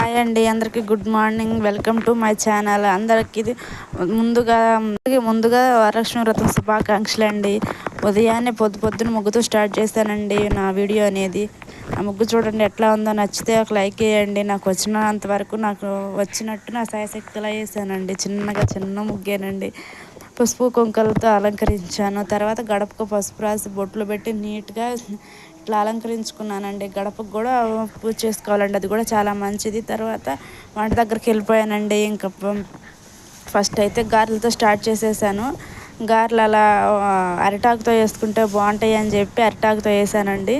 Hi అండి అందరికీ good morning. Welcome to my channel. అందరికీ ముందుగా ముందుగా వరలక్ష్మి వ్రతం శుభాకాంక్షలు అండి. ఉదయాన్నే పొద్దు పొద్దున ముగ్గుతో స్టార్ట్ చేశానండి నా వీడియో అనేది. ఆ ముగ్గు చూడండి ఎట్లా ఉందో. నచ్చితే ఒక లైక్ వేయండి. నాకు వచ్చినంత వరకు నాకు వచ్చినట్టు నా సాయశక్తిలా వేసానండి చిన్నగా చిన్న ముగ్గేనండి. పసుపు కుంకలతో అలంకరించాను. తర్వాత గడపకు పసుపు రాసి బొట్లు పెట్టి నీట్గా ఇట్లా అలంకరించుకున్నానండి గడపకు కూడా పూజ చేసుకోవాలండి. అది కూడా చాలా మంచిది. తర్వాత వంట దగ్గరికి వెళ్ళిపోయానండి. ఇంకా ఫస్ట్ అయితే గారెలతో స్టార్ట్ చేసేసాను. గారెలు అలా అరిటాకుతో వేసుకుంటే బాగుంటాయి అని చెప్పి అరిటాకుతో వేసానండి.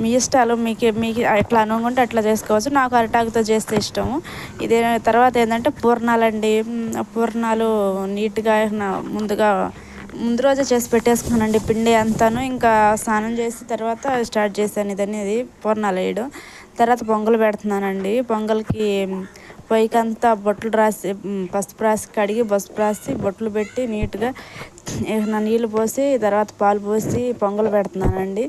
మీ ఇష్టాలు మీకు మీకు ఎట్లా అనుకుంటే అట్లా చేసుకోవచ్చు. నాకు అరిటాకుతో చేస్తే ఇష్టము. ఇదే తర్వాత ఏంటంటే పూర్ణాలండి. పూర్ణాలు నీట్గా ముందుగా ముందు రోజే చేసి పెట్టేసుకున్నానండి పిండి అంతాను. ఇంకా స్నానం చేసి తర్వాత స్టార్ట్ చేశాను ఇది పూర్ణాలు వేయడం తర్వాత పొంగల్ పెడుతున్నానండి. పొంగల్కి పొయ్యికి అంతా బొట్లు రాసి పసుపు రాసి కడిగి పసుపు రాసి బొట్లు పెట్టి నీట్గా నీళ్ళు పోసి తర్వాత పాలు పోసి పొంగల్ పెడుతున్నానండి.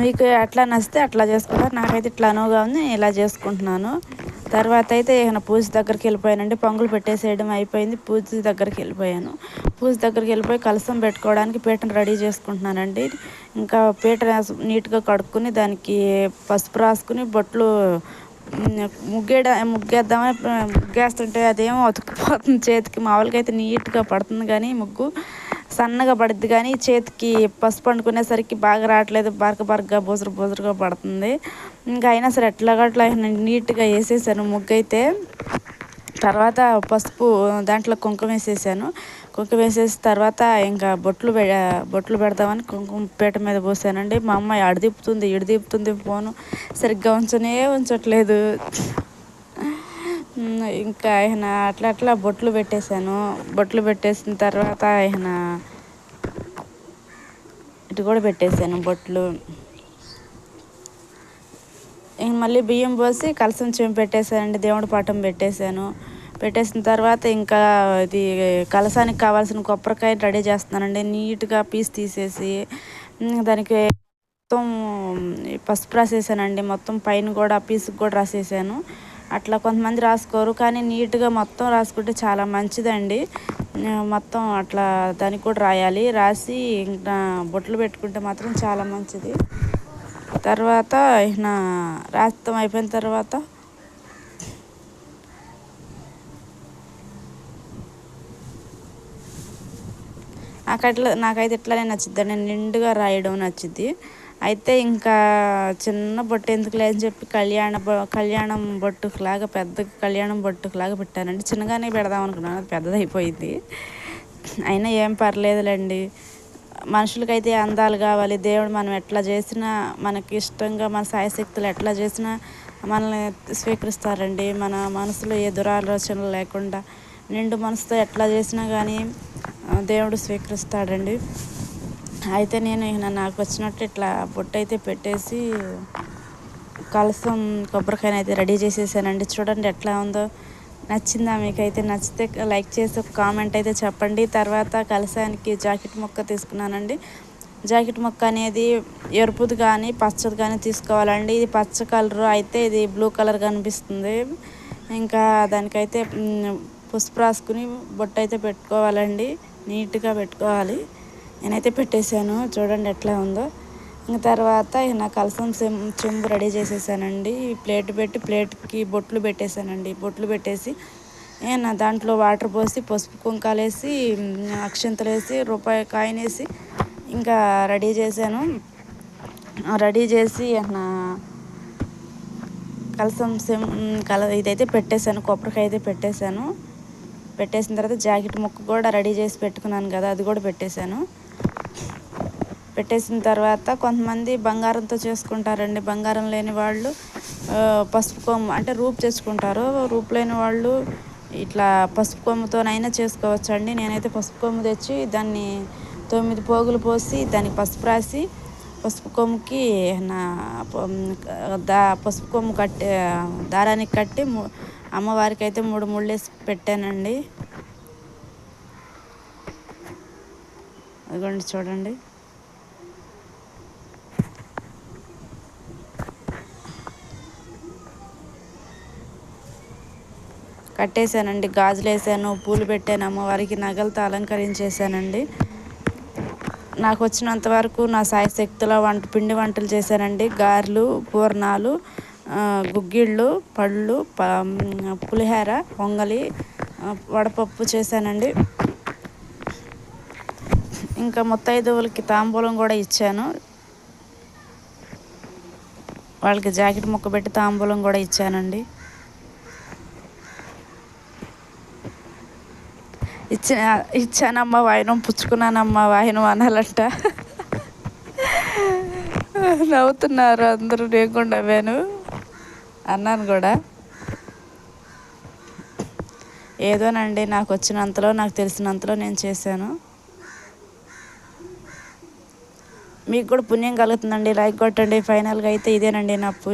మీకు ఎట్లా నచ్చితే అట్లా చేసుకుంటారు నాకైతే ఇట్లా అనువుగా ఉంది. ఇలా చేసుకుంటున్నాను. తర్వాత అయితే ఏమైనా పూజ దగ్గరికి వెళ్ళిపోయానండి. పొంగులు పెట్టేసేయడం అయిపోయింది. పూజ దగ్గరికి వెళ్ళిపోయాను. పూజ దగ్గరికి వెళ్ళిపోయి కలసం పెట్టుకోవడానికి పీటను రెడీ చేసుకుంటున్నానండి. ఇంకా పీట నీట్గా కడుక్కుని దానికి పసుపు రాసుకుని బొట్లు ముగ్గేడ ముగ్గేద్దామని ముగ్గేస్తుంటే అదేమో అతుక్కుపోతుంది చేతికి. మామూలుగా అయితే నీట్గా పడుతుంది కానీ ముగ్గు. సన్నగా పడుద్ది కానీ చేతికి పసుపు పండుకునేసరికి బాగా రావట్లేదు. బరక బరకగా బుజరు బుజరుగా పడుతుంది. ఇంకా అయినా సరే ఎట్లాగట్లా నీట్గా వేసేసాను ముగ్గు అయితే తర్వాత పసుపు దాంట్లో కుంకుమ వేసేసాను. కుంకుమ వేసేసి తర్వాత ఇంకా బొట్లు బొట్లు పెడదామని కుంకుమ పీట మీద పోసానండి. మా అమ్మాయి అడిదిప్పుతుంది ఇడిదిప్పుతుంది ఫోను. సరిగ్గా ఉంచనే ఉంచట్లేదు. ఇంకా ఆయన అట్లా అట్లా బొట్లు పెట్టేశాను. బొట్లు పెట్టేసిన తర్వాత ఆయన ఇటు కూడా పెట్టేశాను బొట్లు. మళ్ళీ బియ్యం పోసి కలసం చెంపు పెట్టేశానండి దేవుడి పాఠం పెట్టేశాను. పెట్టేసిన తర్వాత ఇంకా ఇది కలసానికి కావాల్సిన కొబ్బరికాయ రెడీ చేస్తున్నానండి. నీట్గా పీస్ తీసేసి దానికి మొత్తం పసుపు రాసేసానండి. మొత్తం పైన కూడా పీసుకు కూడా రాసేసాను. అట్లా కొంతమంది రాసుకోరు కానీ నీట్గా మొత్తం రాసుకుంటే చాలా మంచిదండి. మొత్తం అట్లా దానికి కూడా రాయాలి. రాసి ఇంకా బొట్లు పెట్టుకుంటే మాత్రం చాలా మంచిది. తర్వాత నా రాస్తాం అయిపోయిన తర్వాత నాకు అట్లా నాకైతే ఇట్లానే నచ్చుద్ది నిండుగా రాయడం నచ్చుద్ది. అయితే ఇంకా చిన్న బొట్టు ఎందుకు అని చెప్పి కళ్యాణ కళ్యాణం బొట్టుకులాగా పెద్ద కళ్యాణం బొట్టుకులాగా పెట్టానండి. చిన్నగానే పెడదాం అనుకున్నాను అది పెద్దదైపోయింది. అయినా ఏం పర్లేదులేండి. మనుషులకైతే అందాలు కావాలి. దేవుడు మనం ఎట్లా చేసినా మనకి ఇష్టంగా మన సాయశక్తులు ఎట్లా చేసినా మనల్ని స్వీకరిస్తారండి. మన మనసులో ఏ దురాలోచనలు లేకుండా నిండు మనసుతో ఎట్లా చేసినా కానీ దేవుడు స్వీకరిస్తాడండి. అయితే నేను నాకు వచ్చినట్టు ఇట్లా బొట్టు అయితే పెట్టేసి కలసం కొబ్బరికాయని అయితే రెడీ చేసేసానండి. చూడండి ఎట్లా ఉందో. నచ్చిందా మీకైతే నచ్చితే లైక్ చేసి ఒక కామెంట్ అయితే చెప్పండి. తర్వాత కలసానికి జాకెట్ మొక్క తీసుకున్నానండి. జాకెట్ మొక్క అనేది ఎరుపుది కానీ పచ్చది కానీ తీసుకోవాలండి. ఇది పచ్చ కలర్ అయితే ఇది బ్లూ కలర్ కనిపిస్తుంది. ఇంకా దానికైతే పసుపు రాసుకుని బొట్టు అయితే పెట్టుకోవాలండి. నీట్గా పెట్టుకోవాలి. నేనైతే పెట్టేశాను. చూడండి ఎట్లా ఉందో. ఇంకా తర్వాత నా కలసం చెంబు రెడీ చేసేసానండి. ప్లేట్ పెట్టి ప్లేట్కి బొట్లు పెట్టేశానండి. బొట్లు పెట్టేసి నా దాంట్లో వాటర్ పోసి పసుపు కుంకాలు వేసి అక్షంతలు వేసి రూపాయి కాయిన్ వేసి ఇంకా రెడీ చేశాను. రెడీ చేసి నా కలసం సెమ్ కల ఇదైతే పెట్టేశాను. కొబ్బరికాయ అయితే పెట్టేశాను. పెట్టేసిన తర్వాత జాకెట్ ముక్క కూడా రెడీ చేసి పెట్టుకున్నాను కదా అది కూడా పెట్టేశాను. పెట్టేసిన తర్వాత కొంతమంది బంగారంతో చేసుకుంటారండి. బంగారం లేని వాళ్ళు పసుపు కొమ్ము అంటే రూపు తెచ్చుకుంటారు రూపు లేని వాళ్ళు ఇట్లా పసుపు కొమ్ముతోనైనా చేసుకోవచ్చు అండి నేనైతే పసుపు కొమ్ము తెచ్చి దాన్ని తొమ్మిది పోగులు పోసి దానికి పసుపు రాసి పసుపు కొమ్ముకి నా దా పసుపు కొమ్ము కట్టి దారానికి కట్టి అమ్మవారికి అయితే మూడు ముళ్ళు వేసి పెట్టానండి. అదిగోండి చూడండి. కట్టేశానండి గాజులు వేసాను పూలు పెట్టాను అమ్మవారికి నగలతో అలంకరించేసానండి నాకు వచ్చినంత వరకు నా సాయి శక్తుల వంట పిండి వంటలు చేశానండి. గారెలు పూర్ణాలు గుగ్గిళ్ళు పళ్ళు పులిహేర పులిహోర పొంగలి వడపప్పు చేశానండి. ఇంకా ముత్తైదువులకి తాంబూలం కూడా ఇచ్చాను. వాళ్ళకి జాకెట్ ముక్క పెట్టి తాంబూలం కూడా ఇచ్చానండి. ఇచ్చిన ఇచ్చానమ్మా వాయినం పుచ్చుకున్నానమ్మా వాయినం అనాలంట. నవ్వుతున్నారు అందరూ లేకుండా వేను అన్నాను కూడా. ఏదోనండి నాకు వచ్చినంతలో నాకు తెలిసినంతలో నేను చేశాను. మీకు కూడా పుణ్యం కలుగుతుందండి. లైక్ కొట్టండి. ఫైనల్గా అయితే ఇదేనండి నా పూజ.